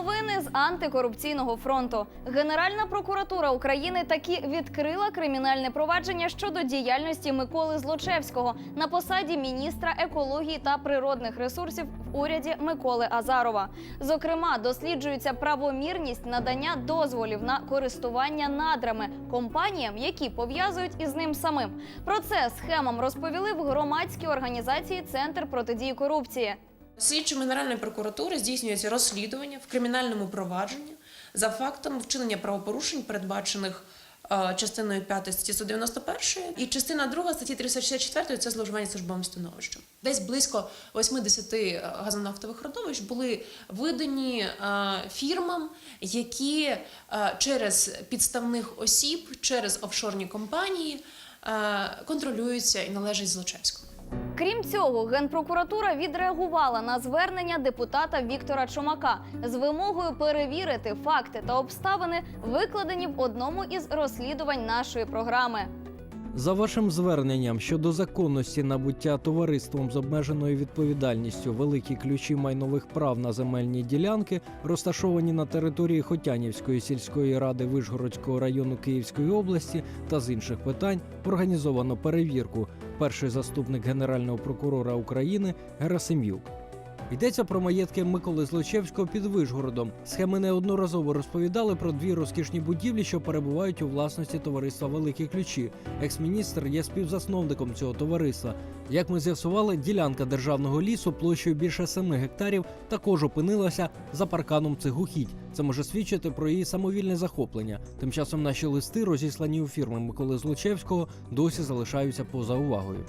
Новини з антикорупційного фронту. Генеральна прокуратура України таки відкрила кримінальне провадження щодо діяльності Миколи Злочевського на посаді міністра екології та природних ресурсів в уряді Миколи Азарова. Зокрема, досліджується правомірність надання дозволів на користування надрами компаніям, які пов'язують із ним самим. Про це схемам розповіли в громадській організації Центр протидії корупції. Слідчими Генеральної прокуратури здійснюється розслідування в кримінальному провадженні за фактом вчинення правопорушень, передбачених е, частиною 5 статті 191 і частина 2 статті 364 – це зловживання службовим становищем. Десь близько 80 газонафтових родовищ були видані е, фірмам, які е, через підставних осіб, через офшорні компанії е, контролюються і належать Злочевському. Крім цього, генпрокуратура відреагувала на звернення депутата Віктора Чумака з вимогою перевірити факти та обставини, викладені в одному із розслідувань нашої програми. За вашим зверненням щодо законності набуття товариством з обмеженою відповідальністю великі ключі майнових прав на земельні ділянки, розташовані на території Хотянівської сільської ради Вишгородського району Київської області та з інших питань організовано перевірку. Перший заступник генерального прокурора України Герасим'юк. Йдеться про маєтки Миколи Злочевського під Вишгородом. Схеми неодноразово розповідали про дві розкішні будівлі, що перебувають у власності товариства Великі ключі. Екс-міністр є співзасновником цього товариства. Як ми з'ясували, ділянка державного лісу площею більше 7 гектарів також опинилася за парканом цих угідь. Це може свідчити про її самовільне захоплення. Тим часом наші листи, розіслані у фірми Миколи Злочевського, досі залишаються поза увагою.